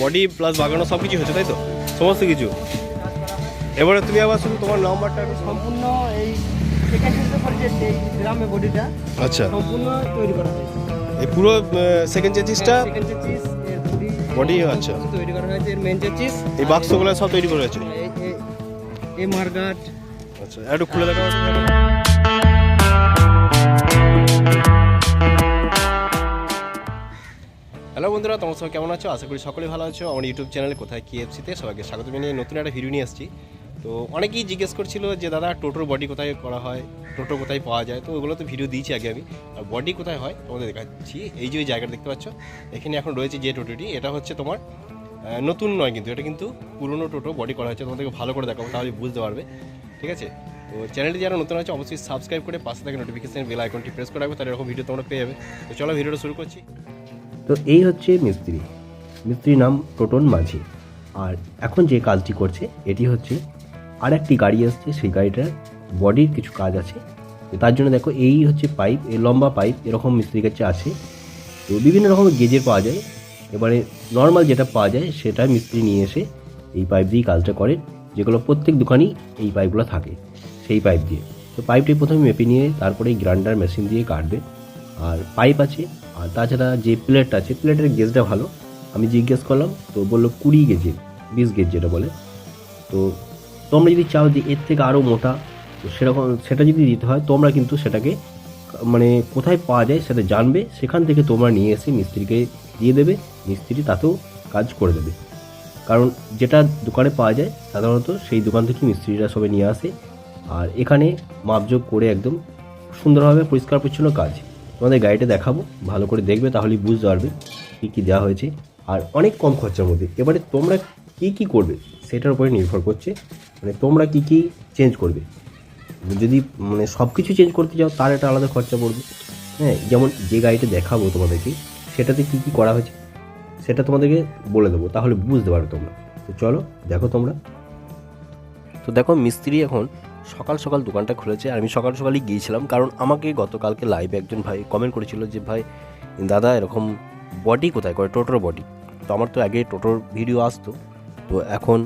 Body plus বাগানো সব কিছু হচ্ছে তাই তো? সমস্ত কিছু। এবারে তুমি আবার শুধু তোমার নাম্বারটা একটু সম্পূর্ণ এই গ্রামে বডিটা আচ্ছা। সম্পূর্ণ তৈরি করা হয়েছে। এই পুরো সেকেন্ড চেচিসটা সেকেন্ড বডি আচ্ছা। তৈরি করা হয়েছে এর মেন যে এই বাক্সগুলো সব তৈরি করে এই মার্গাট। আচ্ছা একটু খুলে দেখা হ্যালো বন্ধুরা, তোমার সবাই কেমন আছো? আশা করি সকলে ভালো আছো। আমার ইউটিউব চ্যানেলে কোথায় কেএফসিতে সবাইকে স্বাগত জানিয়ে নতুন একটা ভিডিও নিয়ে আসছি। তো অনেকেই জিজ্ঞেস করছিল যে, দাদা, টোটোর বডি কোথায় করা হয়? টোটো কোথায় পাওয়া যায়? তো ওগুলো তো ভিডিও দিয়েছি আগে আমি। আর বডি কোথায় হয়? তোমাদের দেখাচ্ছি। এই যে ওই জায়গাটা দেখতে পাচ্ছ, এখানে এখন রয়েছে যে টোটোটি। এটা হচ্ছে তোমার নতুন নয় কিন্তু, এটা কিন্তু পুরনো টোটো। বডি করা হয়েছে, তোমাদেরকে ভালো করে দেখাবো, তাহলে বুঝতে পারবে। ঠিক আছে? তো চ্যানেলটি যারা নতুন আছে, অবশ্যই সাবস্ক্রাইব করে পাশে থাকে নোটিফিকেশন বেল আইকনটি প্রেস করে রাখবে, তাহলে এরকম ভিডিও তোমরা পেয়ে যাবে। তো চলো ভিডিওটা শুরু করছি। তো এই হচ্ছে মিস্ত্রি। মিস্ত্রির নাম টোটন মাঝি। আর এখন যে কাজটি করছে, এটি হচ্ছে আর একটি গাড়ি আসছে, সেই গাড়িটার বডির কিছু কাজ আছে। তার জন্য দেখো, এই হচ্ছে পাইপ, এই লম্বা পাইপ, এরকম মিস্ত্রির কাছে আছে। তো বিভিন্ন রকমের গেজের পাওয়া যায়। এবারে নর্মাল যেটা পাওয়া যায়, সেটা মিস্ত্রি নিয়ে এসে এই পাইপ দিয়েই কাজটা করেন যেগুলো প্রত্যেক দোকানেই এই পাইপগুলো থাকে, সেই পাইপ দিয়ে। তো পাইপটি প্রথমে মেপে নিয়ে, তারপরে এই গ্রাইন্ডার মেশিন দিয়ে কাটবে। আর পাইপ আছে, আর তাছাড়া যে প্লেট আছে, প্লেটের গেজটা ভালো। আমি জিজ্ঞেস করলাম, তো বলল কুড়ি গেজের বিশ গেজ যেটা বলে। তো তোমরা যদি চাও যে এর থেকে আরও মোটা, তো সেরকম সেটা যদি দিতে হয়, তোমরা কিন্তু সেটাকে মানে কোথায় পাওয়া যায় সেটা জানবে, সেখান থেকে তোমরা নিয়ে এসে মিস্ত্রিকে দিয়ে দেবে, মিস্ত্রি তাতেও কাজ করে দেবে। কারণ যেটা দোকানে পাওয়া যায়, সাধারণত সেই দোকান থেকে মিস্ত্রিরা সবাই নিয়ে আসে, আর এখানে মাপযোগ করে একদম সুন্দরভাবে পরিষ্কার পরিচ্ছন্ন কাজ। তোমাদের গাড়িটা দেখাবো, ভালো করে দেখবে, তাহলেই বুঝতে পারবে কী কী দেওয়া হয়েছে। আর অনেক কম খরচার মধ্যে। এবারে তোমরা কী কী করবে সেটার উপরে নির্ভর করছে। মানে তোমরা কী কী চেঞ্জ করবে। যদি মানে সব কিছু চেঞ্জ করতে যাও, তার একটা আলাদা খরচা পড়বে। হ্যাঁ যেমন যে গাড়িটা দেখাবো তোমাদেরকে, সেটাতে কী কী করা হয়েছে, সেটা তোমাদেরকে বলে দেবো, তাহলে বুঝতে পারবে তোমরা। তো চলো, দেখো তোমরা। তো দেখো, মিস্ত্রি এখন সকাল সকাল দোকানটা খুলেছে আর আমি সকাল সকালই গিয়েছিলাম, কারণ আমাকে গতকালকে লাইভে একজন ভাই কমেন্ট করেছিল যে, ভাই, দাদা এরকম বডি কোথায় করে? টোটোর বডি তো আমার তো আগে টোটোর ভিডিও আসতো, তো এখন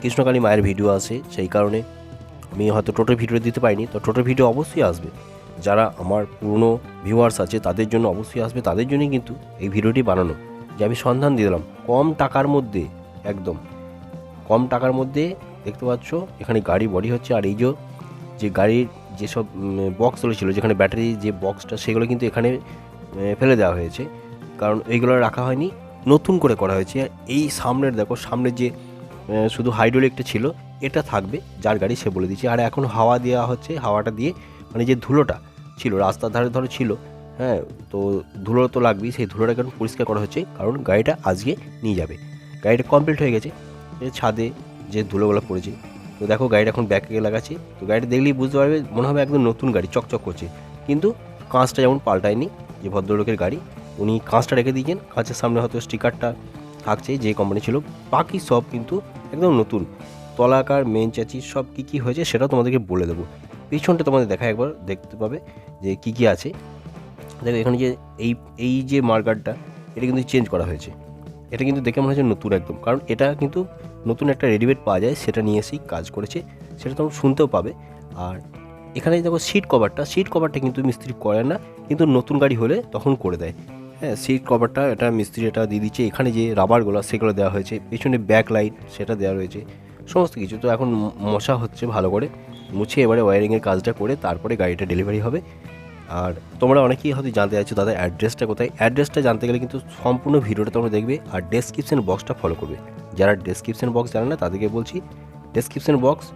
কৃষ্ণকালী মায়ের ভিডিও আছে, সেই কারণে আমি হয়তো টোটোর ভিডিও দিতে পারিনি। তো টোটোর ভিডিও অবশ্যই আসবে। যারা আমার পুরনো ভিউয়ার্স আছে, তাদের জন্য অবশ্যই আসবে, তাদের জন্যই কিন্তু এই ভিডিওটি বানানো। যে আমি সন্ধান দিয়ে দিলাম, কম টাকার মধ্যে, একদম, কম টাকার মধ্যে দেখতে পাচ্ছ, এখানে গাড়ি বডি হচ্ছে, আর এই যে গাড়ির যেসব বক্সগুলো ছিল, যেখানে ব্যাটারি যে বক্সটা সেগুলো কিন্তু এখানে ফেলে দেওয়া হয়েছে। কারণ এইগুলো রাখা হয়নি, নতুন করে করা হয়েছে। এই সামনের দেখো, সামনের যে শুধু হাইড্রোলিকটা ছিল, এটা থাকবে, যার গাড়ি সে বলে দিচ্ছে আর এখন হাওয়া দেওয়া হচ্ছে, হাওয়াটা দিয়ে মানে যে ধুলোটা ছিল, রাস্তার ধারে ধরো ছিল হ্যাঁ তো ধুলো তো লাগবেই, সেই ধুলোটা এখন পরিষ্কার করা হচ্ছে, কারণ গাড়িটা আজকে নিয়ে যাবে। গাড়িটা কমপ্লিট হয়ে গেছে ছাদে যে ধুলোগুলো পড়েছে। তো দেখো গাড়িটা এখন ব্যাকে লাগাচ্ছে। তো গাড়িটা দেখলেই বুঝতে পারবে, মনে হবে একদম নতুন গাড়ি, চকচক করছে। কিন্তু কাঁচটা যেমন পাল্টায়নি, যে ভদ্রলোকের গাড়ি, উনি কাঁচটা রেখে দিয়েছেন। কাঁচের সামনে হয়তো স্টিকারটা থাকছে, যে কোম্পানি ছিল। বাকি সব কিন্তু একদম নতুন। তলাকার মেন চাচি, সব কী কী হয়েছে সেটাও তোমাদেরকে বলে দেবো। পিছনটা তোমাদের দেখা একবার, দেখতে পাবে যে কী কী আছে। দেখো এখানে যে এই এই যে মার্কারটা এটা কিন্তু চেঞ্জ করা হয়েছে। এটা কিন্তু দেখে মনে হচ্ছে নতুন একদম। কারণ এটা কিন্তু নতুন একটা রেডিমেড পাওয়া যায়, সেটা নিয়ে এসেই কাজ করেছে, সেটা তোমরা শুনতেও পাবে। আর এখানে দেখো সিট কভারটা সিট কভারটা কিন্তু মিস্ত্রি করে না, কিন্তু নতুন গাড়ি হলে তখন করে দেয়। হ্যাঁ সিট কভারটা এটা মিস্ত্রি এটা দিয়ে দিচ্ছে, এখানে যে রাবারগুলো সেগুলো দেওয়া হয়েছে, পেছনে ব্যাক লাইট সেটা দেওয়া রয়েছে, সমস্ত কিছু। তো এখন মশা হচ্ছে ভালো করে, মুছে এবারে ওয়ারিংয়ের কাজটা করে তারপরে গাড়িটা ডেলিভারি হবে। আর তোমরা অনেকেই হয়তো জানতে চাইছো দাদা অ্যাড্রেসটা কোথায়? অ্যাড্রেসটা জানতে গেলে কিন্তু সম্পূর্ণ ভিডিওটা তোমরা দেখবে, আর ডেসক্রিপশন বক্সটা ফলো করবে। যারা ডেসক্রিপশন বক্স জানে না, তাদেরকে বলছি ডেসক্রিপশন বক্স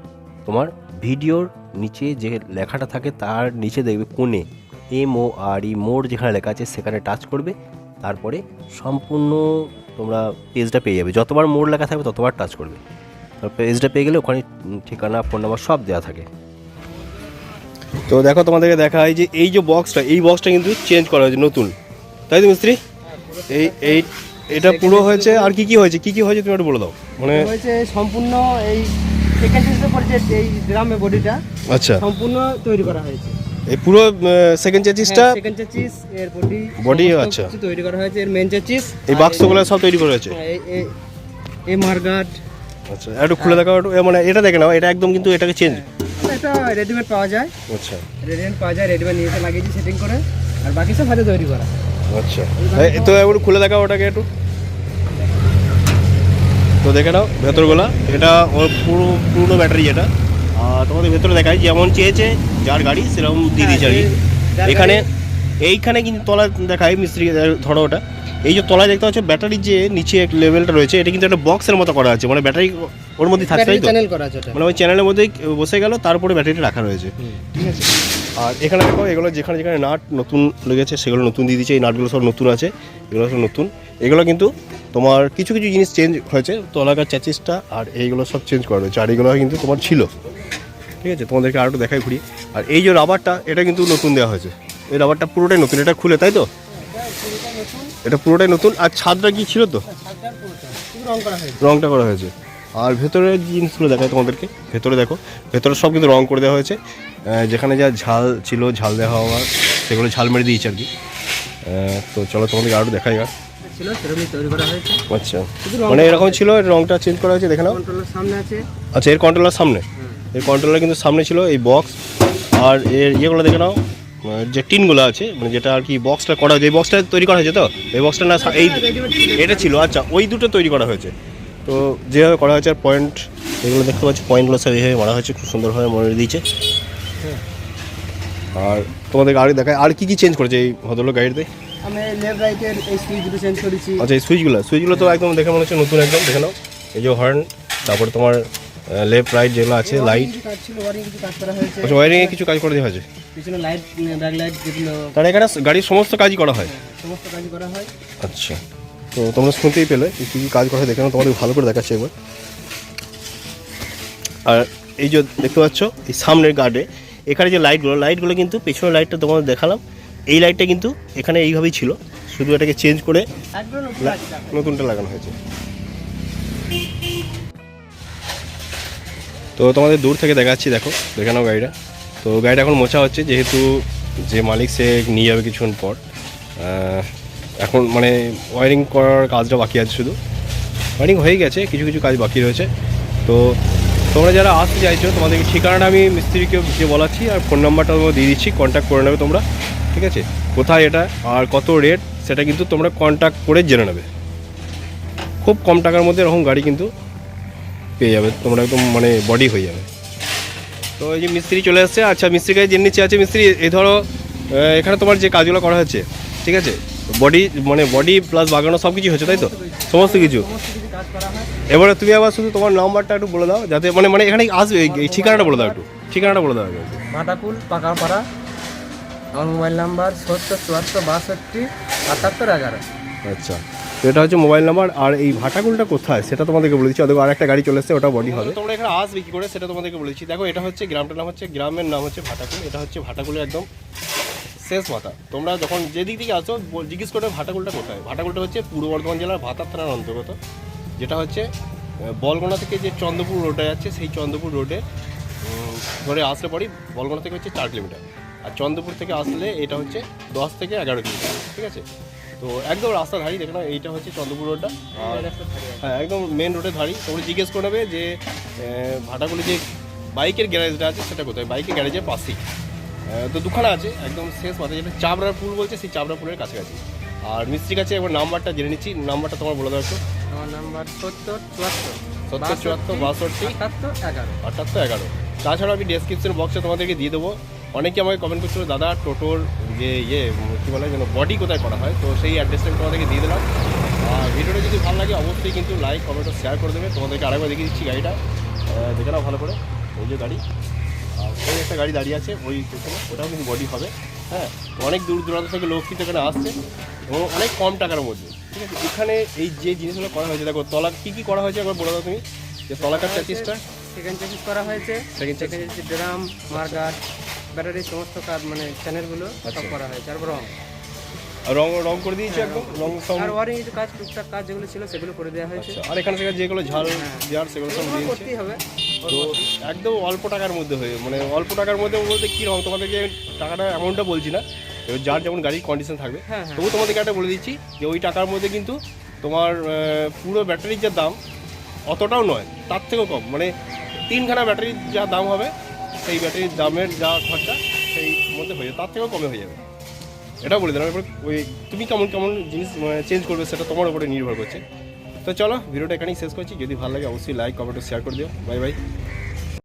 তোমার ভিডিওর নিচে যে লেখাটা থাকে, তার নিচে দেখবে কোণে এম ও আর ই মোড যেখানে লেখা আছে, সেখানে টাচ করবে। তারপরে সম্পূর্ণ তোমরা পেজটা পেয়ে যাবে। যতবার মোড লেখা থাকবে, ততবার টাচ করবে। পেজটা পেয়ে গেলে ওখানে ঠিকানা ফোন নাম্বার সব দেওয়া থাকে। তো দেখো তোমাদেরকে দেখা হয় যে এই যে বক্সটা এই বক্সটা কিন্তু চেঞ্জ করা হয়েছে নতুন। তাই তো মিস্ত্রি? এই এই এটা পুরো হয়েছে আর কি কি হয়েছে? কি কি হয়েছে তুমি একটু বলে দাও। মানে হয়েছে সম্পূর্ণ এই সেকেন্ড পরে যে এই গ্রামে বডিটা আচ্ছা। সম্পূর্ণ তৈরি করা হয়েছে। এই পুরো সেকেন্ড চেচিসটা সেকেন্ড চেচিস এর বডি Body, আচ্ছা। তৈরি করা হয়েছে এর মেন চেচিস এই বাক্সগুলো সব তৈরি করা হয়েছে? এই এই- মার্গাট। আচ্ছা একটু খুলে দেখাও একটু মানে এটা দেখে নাও এটা একদম কিন্তু এটাকে চেঞ্জ এটা রেডিমেড পাওয়া যায়। আচ্ছা। রেডিমেড পাওয়া যায় রেডিমেড নিয়ে এসে লাগিয়েছি সেটিং করে আর বাকি সব হাতে তৈরি করা। আচ্ছা। তো একটু খুলে দেখাও ওটাকে একটু। তো দেখে নাও ভেতরগুলা। এটা ওর পুরো পুরনো ব্যাটারি এটা। আর তোমাদের ভেতরে দেখায় যেমন চেয়েছে যার গাড়ি সেরকম দিয়ে দিয়েছে আর কি। এখানে এইখানে কিন্তু তলা দেখায় মিস্ত্রি ধরো ওটা। এই যে তলায় দেখতে পাচ্ছ ব্যাটারির যে নিচে এক লেভেলটা রয়েছে এটা কিন্তু একটা বক্সের মতো করা আছে। মানে ব্যাটারি ওর মধ্যে থাকছে চ্যানেল করা আছে মানে ওই চ্যানেলের মধ্যেই বসে গেল তারপরে ব্যাটারিটা রাখা রয়েছে। ঠিক আছে? আর এখানে দেখো এগুলো যেখানে যেখানে নাট নতুন লেগেছে সেগুলো নতুন দিয়ে দিচ্ছে। এই নাটগুলো সব নতুন আছে এগুলো সব নতুন। এগুলো কিন্তু তোমার কিছু কিছু জিনিস চেঞ্জ হয়েছে তলাকার চ্যাচিসটা আর এইগুলো সব চেঞ্জ করা রয়েছে। আর এগুলো কিন্তু তোমার ছিল। ঠিক আছে? তোমাদেরকে আরেকটু দেখাই ঘুরি আর এই যে রাবারটা এটা কিন্তু নতুন দেওয়া হয়েছে। এই রাবারটা পুরোটাই নতুন, এটা খুলে, তাই তো? এটা পুরোটাই নতুন, আর ছাদটা কি ছিল তো? রংটা করা হয়েছে। আর ভেতরে জিনিসগুলো দেখায় তোমাদেরকে, ভেতরে দেখো, ভেতরে সব কিন্তু রং করে দেওয়া হয়েছে। যেখানে যা ঝাল ছিল, ঝাল দেওয়া হওয়া, সেগুলো ঝাল মেরে দিয়েছে আর কি। তো চলো তোমাদেরকে আরও দেখাই আর। আচ্ছা মানে এরকম ছিল, এর রংটা চেঞ্জ করা হয়েছে, দেখে নাও। আচ্ছা এর কন্ট্রোলার সামনে। এই কন্ট্রোলার কিন্তু সামনে ছিল, এই বক্স আর এর ইয়েগুলো দেখে নাও। যে টিনগুলো আছে মানে যেটা আর কি বক্সটা করা হয়েছে এই বক্সটা তৈরি করা হয়েছে তো এই বক্সটা না এই এটা ছিল আচ্ছা ওই দুটো তৈরি করা হয়েছে। তো যেভাবে করা হয়েছে আর পয়েন্ট এগুলো দেখতে পাচ্ছি পয়েন্টগুলো সব এইভাবে মারা হয়েছে খুব সুন্দরভাবে মনে দিয়েছে। আর তোমাদেরকে আর দেখায় আর কি কি চেঞ্জ করেছে এই ভদ্রলোক গাড়িতে? আমি লেফট রাইটের এই সুইচ চেঞ্জ করেছি। আচ্ছা এই সুইচগুলো সুইচগুলো তো একদম দেখে মনে হচ্ছে নতুন একদম দেখে নাও। এই যে হর্ন তারপরে তোমার লেফট রাইট যেগুলো আছে লাইট আচ্ছা ওয়ারিংয়ে কিছু কাজ করে দেওয়া হয়েছে। পিছনে লাইট ব্যাক লাইট যেগুলো তার এখানে গাড়ির সমস্ত কাজই করা হয়? সমস্ত কাজ করা হয়। আচ্ছা। তো তোমরা শুনতেই পেলে কী কী কাজ করা হয় দেখে নাও, তোমাদের ভালো করে দেখাচ্ছে একবার। আর এই যে দেখতে পাচ্ছ এই সামনের গার্ডে এখানে যে লাইটগুলো লাইটগুলো কিন্তু পেছনের লাইটটা তোমাদের দেখালাম। এই লাইটটা কিন্তু এখানে এইভাবেই ছিল। শুধু এটাকে চেঞ্জ করে নতুনটা লাগানো হয়েছে। তো তোমাদের দূর থেকে দেখাচ্ছি, দেখো, দেখে নাও গাড়িটা। তো গাড়িটা এখন মোছা হচ্ছে, যেহেতু যে মালিক সে নিয়ে যাবে কিছুক্ষণ পর। এখন মানে ওয়ারিং করার কাজটা বাকি আছে শুধু। ওয়ারিং হয়ে গেছে, কিছু কিছু কাজ বাকি রয়েছে। তো তোমরা যারা আসতে চাইছো, তোমাদের ঠিকানাটা আমি মিস্ত্রিকে যে বলাচ্ছি, আর ফোন নাম্বারটা তোমাকে দিয়ে দিচ্ছি কন্ট্যাক্ট করে নেবে তোমরা, ঠিক আছে? কোথায় এটা, আর কত রেট সেটা কিন্তু তোমরা কন্ট্যাক্ট করে জেনে নেবে। খুব কম টাকার মধ্যে এরকম গাড়ি কিন্তু পেয়ে যাবে তোমরা একদম মানে বডি হয়ে যাবে। তো এই যে মিস্ত্রি চলে আসছে আচ্ছা মিস্ত্রি কাছে জেনে নিচ্ছে আছে মিস্ত্রি এই ধরো এখানে তোমার যে কাজগুলো করা হচ্ছে ঠিক আছে? বডি মানে বডি প্লাস বাগানো সব কিছু হচ্ছে তাই তো? সমস্ত কিছু। এবারে তুমি আবার শুধু তোমার নাম্বারটা একটু বলে দাও যাতে মানে মানে এখানে আসবে এই- ঠিকানাটা বলে দাও একটু ঠিকানাটা বলে দাও। মাদাকুল পাকাপাড়া আমার মোবাইল নাম্বার সত্তর চুয়াত্তর বাষট্টি আটাত্তর এগারো। আচ্ছা। তো এটা হচ্ছে মোবাইল নাম্বার আর এই ভাটাকুলটা কোথায়? সেটা তোমাদেরকে বলে দিচ্ছি। আর একটা গাড়ি চলে এসছে ওটা বডি হবে। তোমরা এখানে আসবে কি করে সেটা তোমাদেরকে বলেছি দেখো এটা হচ্ছে গ্রামটার নাম হচ্ছে গ্রামের নাম হচ্ছে ভাটাকুল। এটা হচ্ছে ভাটাকুলের একদম শেষ মাথা। তোমরা যখন যেদিক থেকে আসো জিজ্ঞেস করবে ভাটাকুলটা কোথায়। ভাটাকুলটা হচ্ছে পূর্ব বর্ধমান জেলার ভাতার থানার অন্তর্গত। যেটা হচ্ছে বলগোনা থেকে যে চন্দ্রপুর রোডে যাচ্ছে সেই চন্দ্রপুর রোডে ধরে আসলে পরই বলগোনা থেকে হচ্ছে চার কিলোমিটার আর চন্দ্রপুর থেকে আসলে এটা হচ্ছে দশ থেকে এগারো কিলোমিটার ঠিক আছে? তো একদম রাস্তা ধারি দেখো না এইটা হচ্ছে চন্দ্রপুর রোডটা। আর হ্যাঁ একদম মেন রোডের ধারি তোমরা জিজ্ঞেস করে নেবে যে ভাটাগুলি যে বাইকের গ্যারেজটা আছে সেটা কোথায়? বাইকের গ্যারেজের পাশেই। তো দুখানা আছে একদম শেষ মাথায় যেটা চাবড়ার পুল বলছে সেই চাবড়া পুলের কাছাকাছি। আর মিস্ত্রির কাছে একবার নাম্বারটা জেনে নিচ্ছি। নাম্বারটা তোমার বলে দাও একটু। আমার নাম্বার সত্তর চুয়াত্তর সত্তর চুয়াত্তর বাষট্টি। আটাত্তর এগারো। আটাত্তর এগারো। তাছাড়া আমি ডেসক্রিপশন বক্সে তোমাদেরকে দিয়ে দেবো। অনেকে আমাকে কমেন্ট করছিল দাদা টোটোর যে ইয়ে কী বলে যেন বডি কোথায় করা হয়? তো সেই অ্যাড্রেসটা আমি তোমাদেরকে দিয়ে দিলাম। আর ভিডিওটা যদি ভালো লাগে অবশ্যই কিন্তু লাইক কমেন্ট শেয়ার করে দেবে। তোমাদেরকে আরেকবার দেখিয়ে দিচ্ছি গাড়িটা। দেখে নাও ভালো করে। ওই যে গাড়ি। আর ওই একটা গাড়ি দাঁড়িয়ে আছে ওই ওটাও কিন্তু বডি হবে। হ্যাঁ অনেক দূর দূরান্ত থেকে লোক কিন্তু এখানে আসছে এবং অনেক কম টাকার মধ্যে। ঠিক আছে এখানে এই যে জিনিসগুলো করা হয়েছে দেখো তলা কী কী করা হয়েছে একবার বলে দাও তুমি? যে তলাকার প্যাচিসটা সেকেন্ড চেঞ্জ করা হয়েছে। সেকেন্ড চেঞ্জ ড্রাম মার্গার ব্যাটারি সমস্ত কাজ মানে চ্যানেলগুলো সব আচ্ছা। করা হয়েছে আর রং। রং রং করে দিয়েছ একদম? রং। সং আর ওয়ারিং কিছু কাজ টুকটাক কাজ যেগুলো ছিল সেগুলো করে দেওয়া হয়েছে। আচ্ছা আর এখানে থেকে যেগুলো ঝাল যার সেগুলো সব দিয়েছে? করতেই হবে। তো একদম অল্প টাকার মধ্যে হয়ে মানে অল্প টাকার মধ্যে বলতে কী রকম তোমাদেরকে টাকাটা অ্যামাউন্টটা বলছি না এবার যার যেমন গাড়ির কন্ডিশন থাকবে হ্যাঁ হ্যাঁ। তবু তোমাদেরকে একটা বলে দিচ্ছি যে ওই টাকার মধ্যে কিন্তু তোমার পুরো ব্যাটারির যা দাম অতটাও নয় তার থেকেও কম। মানে তিনখানা ব্যাটারির যা দাম হবে সেই ব্যাটারির দামের যা খরচা, সেই মধ্যে হয়ে যাবে, তার থেকেও কমে হয়ে যাবে। এটা বলে দিলাম, এবার ওই তুমি কেমন কেমন জিনিস চেঞ্জ করবে সেটা তোমার উপরে নির্ভর করছে। তো চলো, ভিডিওটা এখানেই শেষ করছি। যদি ভালো লাগে, অবশ্যই লাইক কমেন্ট শেয়ার করে দিও। Bye bye